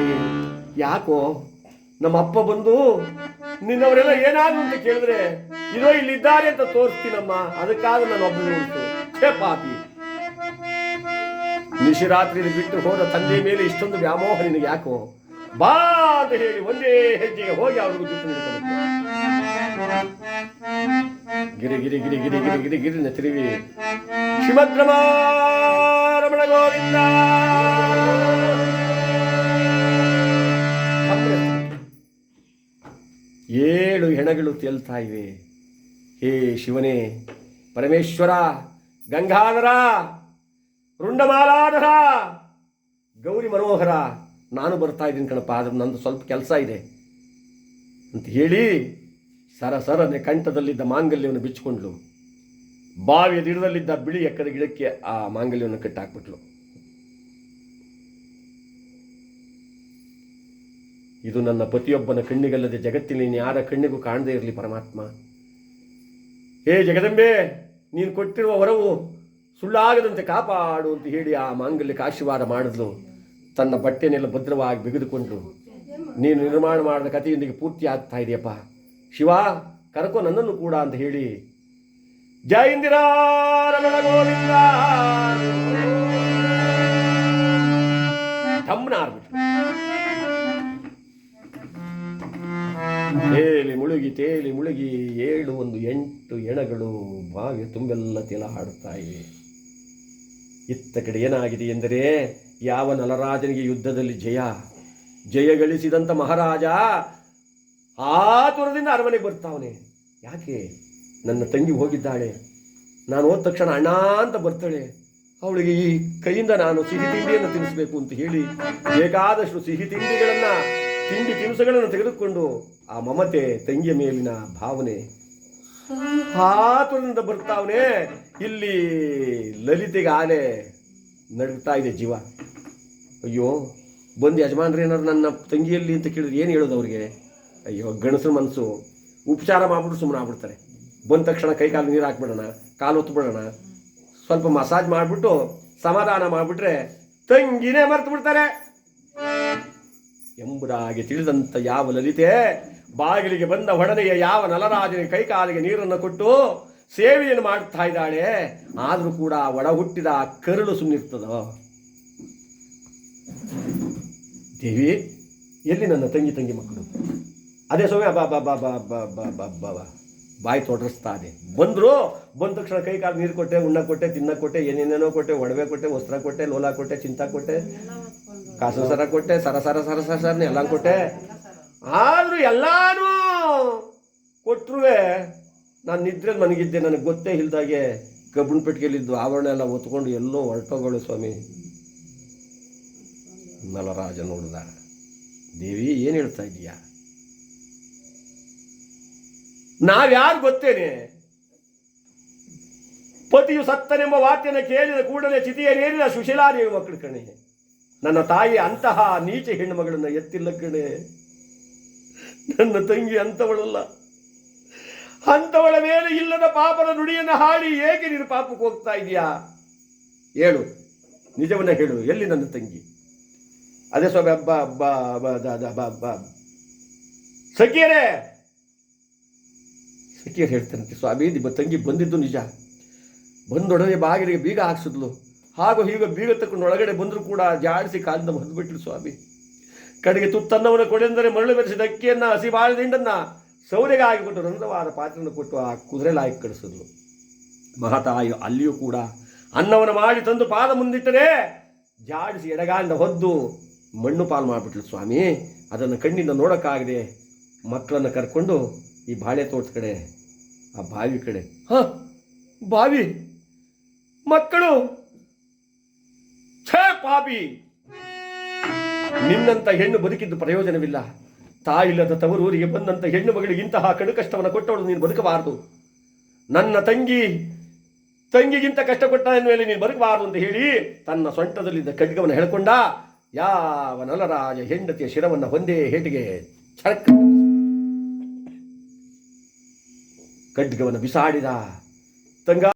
ತಾಯಿ ಯಾಕೋ ನಮ್ಮ ಅಪ್ಪ ಬಂದು ನಿನ್ನವರೆಲ್ಲ ಏನಾದ್ರು ಅಂತ ಕೇಳಿದ್ರೆ ಇದೋ ಇಲ್ಲಿದ್ದಾರೆ ಅಂತ ತೋರಿಸ್ತೀನಮ್ಮ ಅದಕ್ಕಾಗ ನಾನು ಒಬ್ಬನೇ ಉಂಟು. ಹೇ ಪಾಪಿ. ನಿಶಿರಾತ್ರಿ ಬಿಟ್ಟು ಹೋದ ತಂದೆ ಮೇಲೆ ಇಷ್ಟೊಂದು ವ್ಯಾಮೋಹ ನಿನಗೆ ಯಾಕೋ? ಬಾ ಅಂತ ಹೇಳಿ ಒಂದೇ ಹೆಜ್ಜೆಗೆ ಹೋಗಿ ಅವ್ರಿಗೂ ಜೊತೆ ಗಿರಿ ಗಿರಿ ಗಿರಿ ಗಿರಿ ಗಿರಿ ಗಿರಿ ಗಿರಿ ತಿರುವಿ. ಶಿವದ್ರಮ ರಮಣ ಗೋವಿಂದ. ಹೆಣಗಳು ತೇಲ್ತಾ ಇವೆ. ಹೇ ಶಿವನೇ, ಪರಮೇಶ್ವರ, ಗಂಗಾಧರ, ರುಂಡಮಾಲಾಧರ, ಗೌರಿ ಮನೋಹರ, ನಾನು ಬರ್ತಾ ಇದ್ದೀನಿ ಕಣಪ್ಪ, ಆದ್ರೆ ನಂದು ಸ್ವಲ್ಪ ಕೆಲಸ ಇದೆ. ಅಂತ ಹೇಳಿ ಸರ ಸರನೆ ಕಂಠದಲ್ಲಿದ್ದ ಮಾಂಗಲ್ಯವನ್ನು ಬಿಚ್ಚಿಕೊಂಡ್ಲು ಬಾವಿಯ ದಿಡದಲ್ಲಿದ್ದ ಬಿಳಿ ಎಕ್ಕದ ಗಿಡಕ್ಕೆ ಆ ಮಾಂಗಲ್ಯವನ್ನು ಕಟ್ಟಾಕ್ಬಿಟ್ಲು ಇದು ನನ್ನ ಪತಿಯೊಬ್ಬನ ಕಣ್ಣಿಗಲ್ಲದೆ ಜಗತ್ತಿನ ಯಾರ ಕಣ್ಣಿಗೂ ಕಾಣದೇ ಇರಲಿ ಪರಮಾತ್ಮ. ಹೇ ಜಗದಂಬೆ, ನೀನು ಕೊಟ್ಟಿರುವ ವರವು ಸುಳ್ಳಾಗದಂತೆ ಕಾಪಾಡು ಅಂತ ಹೇಳಿ ಆ ಮಾಂಗಲ್ಯಕ್ಕೆ ಆಶೀರ್ವಾದ ಮಾಡಿದ್ಲು. ತನ್ನ ಬಟ್ಟೆನೆಲ್ಲ ಭದ್ರವಾಗಿ ಬಿಗಿದುಕೊಂಡು ನೀನು ನಿರ್ಮಾಣ ಮಾಡಿದ ಕಥೆಯೊಂದಿಗೆ ಪೂರ್ತಿ ಆಗ್ತಾ ಇದೆಯಪ್ಪ. ಶಿವ, ಕರ್ಕೋ ನನ್ನನ್ನು ಕೂಡ ಅಂತ ಹೇಳಿ. ಜಯ ಇಂದಿರಾ ಗೋವಿಂದ. ತೇಲಿ ಮುಳುಗಿ ತೇಲಿ ಮುಳುಗಿ ಏಳು ಒಂದು ಎಂಟು ಎಣಗಳು ಬಾವಿ ತುಂಬೆಲ್ಲ ತಿಲ ಹಾಡುತ್ತಾ ಇವೆ. ಇತ್ತ ಕಡೆ ಏನಾಗಿದೆ ಎಂದರೆ, ಯಾವ ನಲರಾಜನಿಗೆ ಯುದ್ಧದಲ್ಲಿ ಜಯ? ಜಯ ಗಳಿಸಿದಂಥ ಮಹಾರಾಜ ಆತುರದಿಂದ ಅರಮನೆಗೆ ಬರ್ತಾವನೆ. ಯಾಕೆ? ನನ್ನ ತಂಗಿ ಹೋಗಿದ್ದಾಳೆ. ನಾನು ಹೋದ ತಕ್ಷಣ ಅಣ್ಣ ಅಂತ ಬರ್ತಾಳೆ. ಅವಳಿಗೆ ಈ ಕೈಯಿಂದ ನಾನು ಸಿಹಿ ತಿಂಡಿಯನ್ನು ತಿನ್ನಿಸ್ಬೇಕು ಅಂತ ಹೇಳಿ ಬೇಕಾದಷ್ಟು ಸಿಹಿ ತಿಂಡಿಗಳನ್ನ ತಿಂಡಿ ತಿನಿಸುಗಳನ್ನು ತೆಗೆದುಕೊಂಡು ಆ ಮಮತೆ ತಂಗಿಯ ಮೇಲಿನ ಭಾವನೆ. ಆತುರದಿಂದ ಬರ್ತಾವನೆ ಇಲ್ಲಿ ಲಲಿತೆಗೆ ಆನೆ ನಡೀತಾ ಇದೆ ಜೀವ. ಅಯ್ಯೋ, ಬಂದು ಯಜಮಾನ್ರು ಏನಾದ್ರು ನನ್ನ ತಂಗಿಯಲ್ಲಿ ಅಂತ ಕೇಳಿದ್ರೆ ಏನು ಹೇಳೋದು ಅವ್ರಿಗೆ? ಅಯ್ಯೋ ಗಣಸು ಮನಸ್ಸು ಉಪಚಾರ ಮಾಡ್ಬಿಟ್ಟು ಸುಮ್ಮನೆ ಆಗ್ಬಿಡ್ತಾರೆ. ಬಂದ ತಕ್ಷಣ ಕೈ ಕಾಲು ನೀರು ಹಾಕ್ಬಿಡೋಣ, ಕಾಲು ಹೊತ್ಬಿಡೋಣ ಸ್ವಲ್ಪ ಮಸಾಜ್ ಮಾಡಿಬಿಟ್ಟು ಸಮಾಧಾನ ಮಾಡಿಬಿಟ್ರೆ ತಂಗಿನೇ ಮರ್ತು ಬಿಡ್ತಾರೆ. ಎಂಬುದಾಗಿ ತಿಳಿದಂತ ಯಾವ ಲಲಿತೆ? ಬಾಗಿಲಿಗೆ ಬಂದ ಒಡನೆಯ ಯಾವ ನಲರಾಜನ ಕೈ ಕಾಲಿಗೆ ನೀರನ್ನು ಕೊಟ್ಟು ಸೇವೆಯನ್ನು ಮಾಡ್ತಾ ಇದ್ದಾಳೆ? ಆದರೂ ಕೂಡ ಒಡ ಹುಟ್ಟಿದ ಕರುಳು ಸುಮ್ಮನಿರ್ತದೋ ದೇವಿ, ಎಲ್ಲಿ ನನ್ನ ತಂಗಿ ತಂಗಿ ಮಕ್ಕಳು? ಅದೇ ಸಮಯ, ಬಾ ಬಾ ಬಾ ಬಾ ಬಾ ಬಾ ಬಾ ಬಾ ಬಾ. ಬಾಯಿ ತೊಡರಿಸ್ತಾ ಇದೆ ಬಂದರು, ಬಂದ ತಕ್ಷಣ ಕೈ ಕಾಲು ನೀರು ಕೊಟ್ಟೆ, ಉಣ್ಣ ಕೊಟ್ಟೆ, ತಿನ್ನ ಕೊಟ್ಟೆ, ಏನೇನೇನೋ ಕೊಟ್ಟೆ, ಒಡವೆ ಕೊಟ್ಟೆ, ವಸ್ತ್ರ ಕೊಟ್ಟೆ, ಲೋಲ ಕೊಟ್ಟೆ, ಚಿಂತ ಕೊಟ್ಟೆ, ಕಾಸು ಸರ ಕೊಟ್ಟೆ, ಸರ ಸರ ಸರ ಸರ ಸರ್ನ ಎಲ್ಲ ಕೊಟ್ಟೆ. ಆದರೂ ಎಲ್ಲಾನು ಕೊಟ್ಟರು ನಾನು ನಿದ್ರೆ ನನಗಿದ್ದೆ ನನಗೆ ಗೊತ್ತೇ ಇಲ್ದಾಗೆ ಕಬ್ಬಣ ಪೆಟ್ಟಿಗೆಲಿದ್ದು ಆವರಣ ಎಲ್ಲ ಹೊತ್ಕೊಂಡು ಎಲ್ಲೋ ಹೊರಟೋಗಳು ಸ್ವಾಮಿ. ನಲರಾಜ ನೋಡಿದ, ದೇವಿ ಏನು ಹೇಳ್ತಾ ಇದೀಯಾ ನಾವ್ಯಾರು ಗೊತ್ತೇನೆ? ಪತಿಯು ಸತ್ತನೆಂಬ ವಾಕ್ಯನ ಕೇಳಿದ ಕೂಡಲೇ ಚಿತಿಯನೇರಿದ ಸುಶೀಲಾದೇವಿ ಮಕ್ಕಳು ಕಣೆ. ನನ್ನ ತಾಯಿ ಅಂತಹ ನೀಚ ಹೆಣ್ಣು ಮಗಳನ್ನ ಎತ್ತಿಲ್ಲ ಕಣೆ. ನನ್ನ ತಂಗಿ ಅಂಥವಳಲ್ಲ. ಅಂತವಳ ಮೇಲೆ ಇಲ್ಲದ ಪಾಪದ ನುಡಿಯನ್ನು ಹಾಡಿ ಹೇಗೆ ನೀನು ಪಾಪಕ್ಕೆ ಹೋಗ್ತಾ ಇದೆಯಾ? ಹೇಳು. ನಿಜವನ್ನ ಹೇಳು. ಎಲ್ಲಿ ನನ್ನ ತಂಗಿ? ಅದೇ ಸ್ವಾಮಿ ಸಖಿಯರೇ ಸಖಿಯರು ಹೇಳ್ತಾನಂತೆ ಸ್ವಾಮಿ ನಿಮ್ಮ ತಂಗಿ ಬಂದಿದ್ದು ನಿಜ. ಬಂದೊಡನೆ ಬಾಗಿಲಿಗೆ ಬೀಗ ಹಾಕ್ಸಿದ್ಲು. ಹಾಗೂ ಹೀಗೆ ಬೀಗ ತಕ್ಕೊಂಡು ಒಳಗಡೆ ಬಂದರೂ ಕೂಡ ಜಾಡಿಸಿ ಕಾಲಿಂದ ಹೊಂದ್ಬಿಟ್ಲು ಸ್ವಾಮಿ ಕಡೆಗೆ ತುತ್ತನ್ನವನ್ನು ಕೊಡೆಂದರೆ ಮರಳು ಬೆರೆಸಿದ ಅಕ್ಕಿಯನ್ನು ಹಸಿ ಬಾಳೆದಿಂಡನ್ನ ಸೌದೆಗೆ ಹಾಕಿಕೊಟ್ಟು ರಂಧ್ರವಾದ ಪಾತ್ರನ ಕೊಟ್ಟು ಆ ಕುದುರೆ ಹಾಕಿ ಕಳಿಸಿದ್ಲು. ಮಹತಾಯು, ಅಲ್ಲಿಯೂ ಕೂಡ ಅನ್ನವನ್ನು ಮಾಡಿ ತಂದು ಪಾದ ಮುಂದಿಟ್ಟರೆ ಜಾಡಿಸಿ ಎಡಗಾಂಡ ಹೊದ್ದು ಮಣ್ಣು ಪಾಲು ಮಾಡಿಬಿಟ್ಲು ಸ್ವಾಮಿ ಅದನ್ನು ಕಣ್ಣಿಂದ ನೋಡೋಕ್ಕಾಗದೆ ಮಕ್ಕಳನ್ನು ಕರ್ಕೊಂಡು ಈ ಬಾಳೆ ತೋಟದ ಕಡೆ, ಆ ಬಾವಿ ಕಡೆ. ಹ, ಬಾವಿ. ಮಕ್ಕಳು, ಛೇ ಪಾಪಿ. ನಿನ್ನಂತ ಹೆಣ್ಣು ಬದುಕಿದ್ದು ಪ್ರಯೋಜನವಿಲ್ಲ. ತಾಯಿಲ್ಲದ ತವರೂರಿಗೆ ಬಂದಂತ ಹೆಣ್ಣು ಮಗಳಿಗೆ ಇಂತಹ ಕಡು ಕಷ್ಟವನ್ನು ಕೊಟ್ಟವಳು ನೀನು ಬದುಕಬಾರದು. ನನ್ನ ತಂಗಿ, ತಂಗಿಗಿಂತ ಕಷ್ಟ ಕೊಟ್ಟ ಮೇಲೆ ನೀನು ಬದುಕಬಾರದು ಅಂತ ಹೇಳಿ ತನ್ನ ಸೊಂಟದಲ್ಲಿದ್ದ ಖಡ್ಗವನ್ನು ಹೇಳ್ಕೊಂಡ, ಯಾವ ನಲರಾಜ ಹೆಂಡತಿಯ ಶಿರವನ್ನು ಹೊಂದೇ ಹೇಟಿಗೆ ಛಳಕ್ ಖಡ್ಗವನ್ನು ಬಿಸಾಡಿದ. ತಂಗ